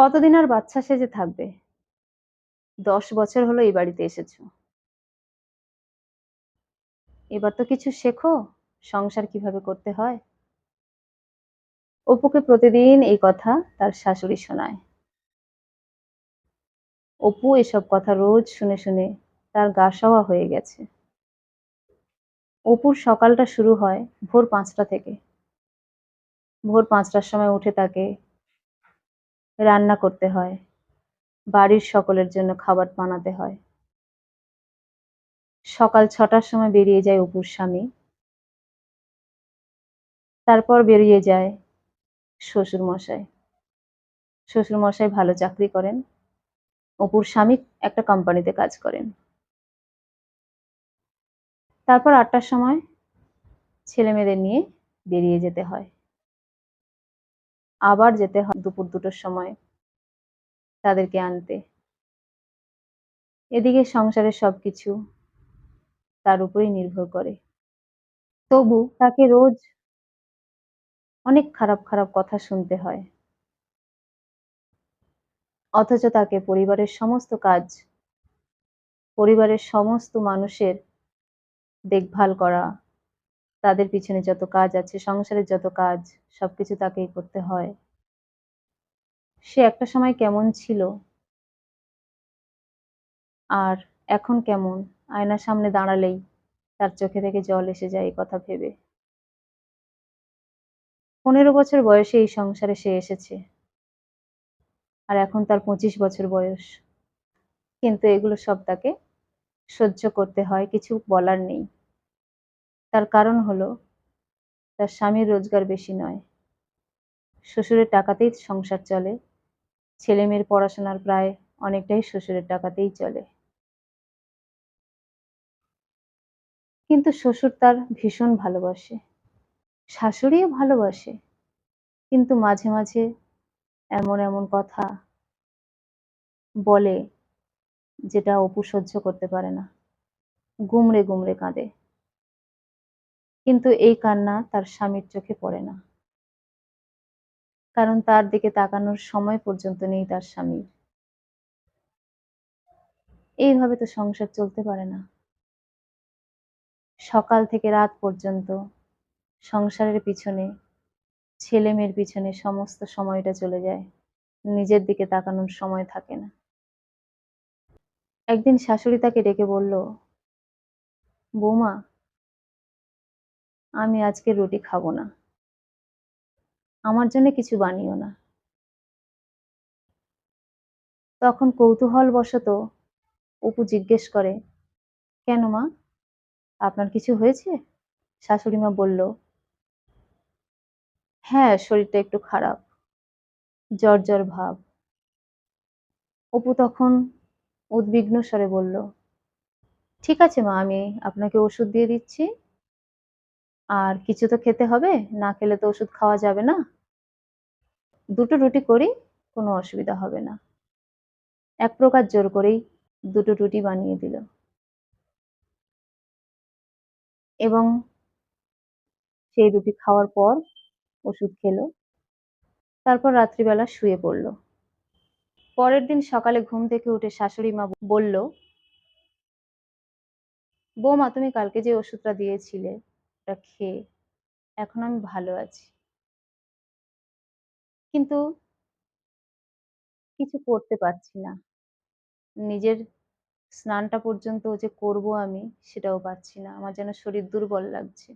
কতদিন আর বাচ্চা সেজে থাকবে? দশ বছর হলো এই বাড়িতে এসেছ। এবার তো কিছু শেখো, সংসার কীভাবে করতে হয়? অপুকে প্রতিদিন এই কথা তার শাশুড়ি শোনায়। অপু এসব কথা রোজ শুনে শুনে তার গা সওয়া হয়ে গেছে। অপুর সকালটা শুরু হয় ভোর পাঁচটা থেকে। ভোর পাঁচটার সময় উঠে তাকে রান্না করতে হয়। বাড়ির সকলের জন্য খাবার বানাতে হয়। সকাল ছটার সময় বেরিয়ে যায় অপুর স্বামী। তারপর বেরিয়ে যায় শ্বশুর মশাই শ্বশুর মশাই ভালো চাকরি করেন। অপুর স্বামী একটা কোম্পানিতে কাজ করেন। তারপর আটটার সময় ছেলে মেয়েদের নিয়ে বেরিয়ে যেতে হয়। আবার যেতে হয় দুপুর দুটোর সময় তাদেরকে আনতে। এদিকে সংসারের সবকিছু তার উপরেই নির্ভর করে। তবু তাকে রোজ অনেক খারাপ খারাপ কথা শুনতে হয়। অথচ তাকে পরিবারের সমস্ত কাজ, পরিবারের সমস্ত মানুষের দেখভাল করা তাদের পিছনে যত কাজ আছে, সংসারের যত কাজ, সবকিছু তাকেই করতে হয়। সে একটা সময় কেমন ছিল? আর এখন কেমন? আয়নার সামনে দাঁড়ালেই তার চোখে থেকে জল এসে যায় এই কথা ভেবে। পনেরো বছর বয়সে এই সংসারে সে এসেছে। আর এখন তার পঁচিশ বছর বয়স। কিন্তু এগুলো সব তাকে সহ্য করতে হয়, কিছু বলার নেই। তার কারণ হলো, তার স্বামীর রোজগার বেশি নয়। শ্বশুরের টাকাতেই সংসার চলে। ছেলে মেয়ের পড়াশোনার প্রায় অনেকটাই শ্বশুরের টাকাতেই চলে। কিন্তু শ্বশুর তার ভীষণ ভালোবাসে। শাশুড়িও ভালোবাসে। কিন্তু মাঝে মাঝে এমন এমন কথা বলে, যেটা অপু সহ্য করতে পারে না। গুমড়ে গুমড়ে কাঁদে। কিন্তু এই কান্না তার স্বামীর চোখে পড়ে না। কারণ তার দিকে তাকানোর সময় পর্যন্ত নেই তার স্বামীর। এইভাবে তো সংসার চলতে পারে না। সকাল থেকে রাত পর্যন্ত সংসারের পিছনে ছেলে মেয়ের পিছনে সমস্ত সময়টা চলে যায়। নিজের দিকে তাকানোর সময় থাকে না। একদিন শাশুড়ি তাকে ডেকে বলল, বৌমা আমি আজকে রুটি খাব না। আমার জন্য কিছু বানিও না। তখন কৌতূহল বশত অপু জিজ্ঞেস করে, কেন মা? আপনার কিছু হয়েছে? শাশুড়ি মা বলল হ্যাঁ শরীরটা একটু খারাপ। জ্বর জ্বর ভাব। অপু তখন উদ্বিগ্ন স্বরে বলল, ঠিক আছে মা, আমি আপনাকে ওষুধ দিয়ে দিচ্ছি। আর কিছু তো খেতে হবে, না খেলে তো ওষুধ খাওয়া যাবে না। দুটো রুটি করি, কোনো অসুবিধা হবে না। এক প্রকার জোর করেই দুটো রুটি বানিয়ে দিল। এবং সেই রুটি খাওয়ার পর ওষুধ খেলো। তারপর রাত্রিবেলা শুয়ে পড়ল। পরের দিন সকালে ঘুম থেকে উঠে শাশুড়ি মা বলল, বৌমা, তুমি কালকে যে ওষুধটা দিয়েছিলে ওটা খেয়ে এখন আমি ভালো আছি। কিন্তু কিছু করতে পারছি না। নিজের স্নানটা পর্যন্ত যে করব আমি সেটাও পারছি না। আমার যেন শরীর দুর্বল লাগছে।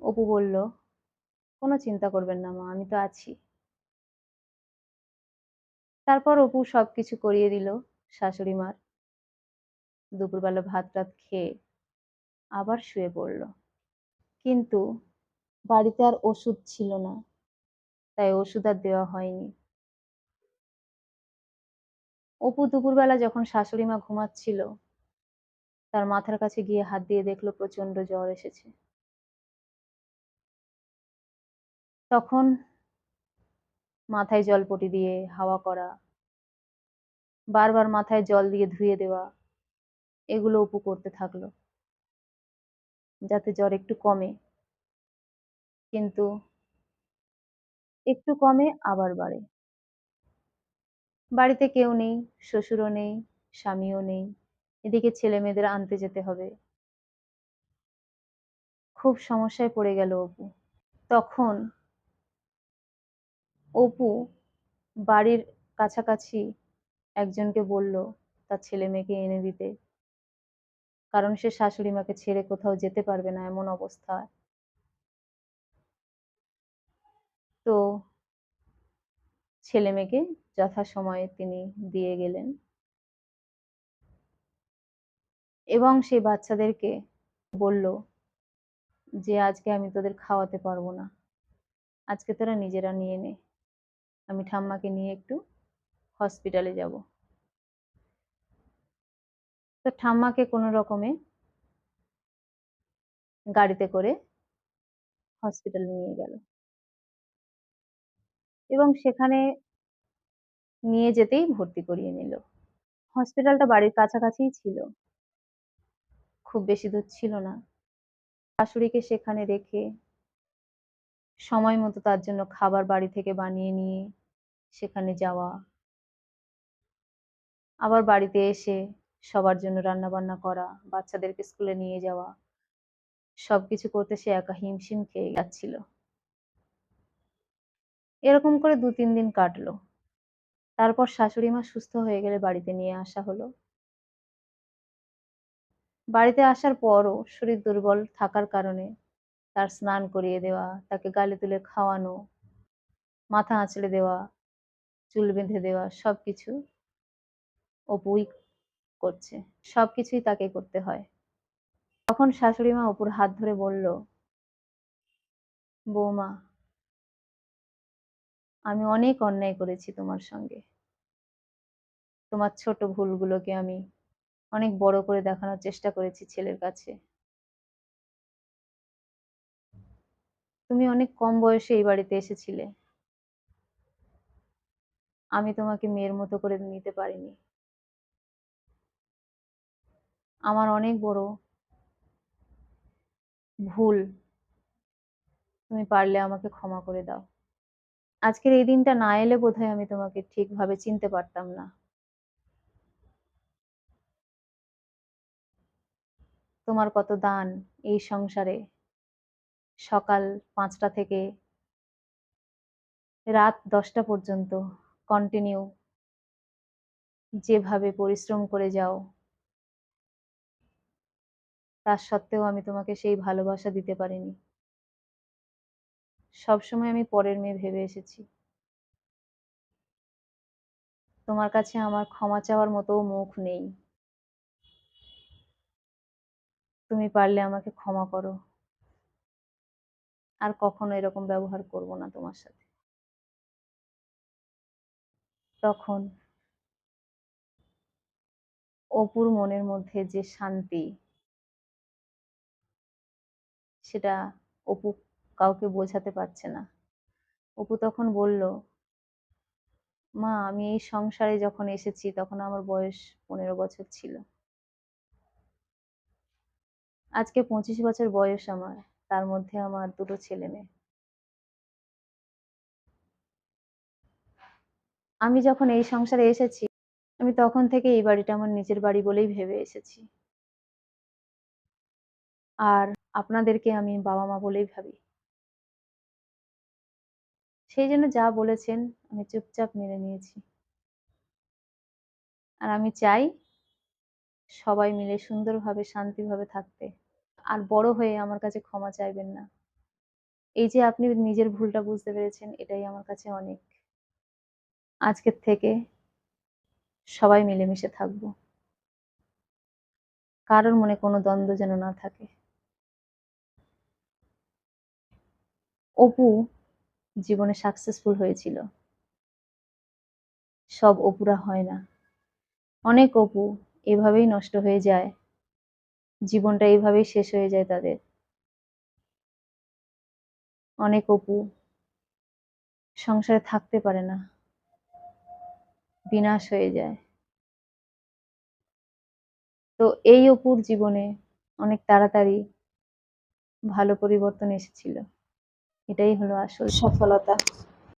অপু বলল, কোনো চিন্তা করবেন না মা, আমি তো আছি। তারপর অপু সব কিছু করিয়ে দিল শাশুড়ি মার। দুপুরবেলা ভাত টাত খেয়ে আবার শুয়ে পড়ল। কিন্তু বাড়িতে আর ওষুধ ছিল না, তাই ওষুধ আর দেওয়া হয়নি। অপু দুপুরবেলা যখন শাশুড়ি মা ঘুমাচ্ছিল, তার মাথার কাছে গিয়ে হাত দিয়ে দেখল প্রচণ্ড জ্বর এসেছে। তখন মাথায় জলপটি দিয়ে হাওয়া করা, বারবার মাথায় জল দিয়ে ধুয়ে দেওয়া এগুলো অপু করতে থাকল যাতে জ্বর একটু কমে কিন্তু একটু কমে আবার বাড়ে। বাড়িতে কেউ নেই, শ্বশুরও নেই, স্বামীও নেই। এদিকে ছেলেমেয়েদের আনতে যেতে হবে। খুব সমস্যায় পড়ে গেল অপু। তখন অপু বাড়ির কাছাকাছি একজনকে বলল তার ছেলে মেয়েকে এনে দিতে। কারণ সে শাশুড়ি মাকে ছেড়ে কোথাও যেতে পারবে না এমন অবস্থা। তো ছেলে ছেলেমেয়েকে যথাসময়ে তিনি দিয়ে গেলেন। এবং সেই বাচ্চাদেরকে বলল যে, আজকে আমি তোদের খাওয়াতে পারব না। আজকে তোরা নিজেরা নিয়ে নে। আমি ঠাম্মাকে নিয়ে একটু হসপিটালে যাব। ঠাম্মাকে কোনো রকমে গাড়িতে করে হসপিটালে নিয়ে গেল। এবং সেখানে নিয়ে যেতেই ভর্তি করিয়ে নিল। হসপিটালটা বাড়ির কাছাকাছিই ছিল। খুব বেশি দূর ছিল না। শাশুড়িকে সেখানে রেখে সময় মতো তার জন্য খাবার বাড়ি থেকে বানিয়ে নিয়ে সেখানে যাওয়া। আবার বাড়িতে এসে সবার জন্য রান্নাবান্না করা, বাচ্চাদেরকে স্কুলে নিয়ে যাওয়া। সবকিছু করতে সে একা হিমশিম খেয়ে যাচ্ছিল। এরকম করে দু তিন দিন কাটলো। তারপর শাশুড়ি মা সুস্থ হয়ে গেলে বাড়িতে নিয়ে আসা হলো। বাড়িতে আসার পরও শরীর দুর্বল থাকার কারণে তার স্নান করিয়ে দেওয়া, তাকে গালে তুলে খাওয়ানো, মাথা আঁচড়ে দেওয়া, চুল বেঁধে দেওয়া সবকিছু অপুই করছে। সবকিছুই তাকে করতে হয়। তখন শাশুড়ি মা অপুর হাত ধরে বলল, বৌমা আমি অনেক অন্যায় করেছি তোমার সঙ্গে। তোমার ছোট ভুলগুলোকে আমি অনেক বড় করে দেখানোর চেষ্টা করেছি ছেলের কাছে। তুমি অনেক কম বয়সে এই বাড়িতে এসেছিলে। আমি তোমাকে মেয়ের মতো করে নিতে পারিনি। আমার অনেক বড় ভুল। তুমি পারলে আমাকে ক্ষমা করে দাও। আজকের এই দিনটা না এলে বোধহয় আমি তোমাকে ঠিকভাবে চিনতে পারতাম না। তোমার কত দান এই সংসারে। সকাল পাঁচটা থেকে রাত দশটা পর্যন্ত কন্টিনিউ যেভাবে পরিশ্রম করে যাও তার সত্ত্বেও আমি তোমাকে সেই ভালোবাসা দিতে পারিনি। সবসময় আমি পরের মেয়ে ভেবে এসেছি। তোমার কাছে আমার ক্ষমা চাওয়ার মতো মুখ নেই। তুমি পারলে আমাকে ক্ষমা করো। আর কখনো এরকম ব্যবহার করব না তোমার সাথে। তখন অপুর মনের মধ্যে যে শান্তি সেটা অপু কাউকে বোঝাতে পারছে না। অপু তখন বলল, মা আমি এই সংসারে যখন এসেছি তখন আমার বয়স পনেরো বছর ছিল। আজকে পঁচিশ বছর বয়স আমার। তার মধ্যে আমার দুটো ছেলে মেয়ে। আমি যখন এই সংসারে এসেছি আমি তখন থেকে এই বাড়িটা আমার নিজের বাড়ি বলেই ভেবে এসেছি। আর আপনাদেরকে আমি বাবা মা বলেই ভাবি। সেই জন্য যা বলেছেন, আমি চুপচাপ মেনে নিয়েছি। আর আমি চাই সবাই মিলে সুন্দরভাবে, শান্তিভাবে থাকতে। আর বড় হয়ে আমার কাছে ক্ষমা চাইবেন না। এই যে আপনি নিজের ভুলটা বুঝতে পেরেছেন, এটাই আমার কাছে অনেক। আজকের থেকে সবাই মিলেমিশে থাকব। কারোর মনে কোনো দ্বন্দ্ব যেন না থাকে। অপু জীবনে সাকসেসফুল হয়েছিল। সব অপুরা হয় না। অনেক অপু এভাবেই নষ্ট হয়ে যায়। জীবনটা এভাবেই শেষ হয়ে যায় তাদের। অনেক অপু সংসারে থাকতে পারে না। বিনাশ হয়ে যায়। তো এই অপুর জীবনে অনেক তাড়াতাড়ি ভালো পরিবর্তন এসেছিল। এটাই হলো আসল সফলতা।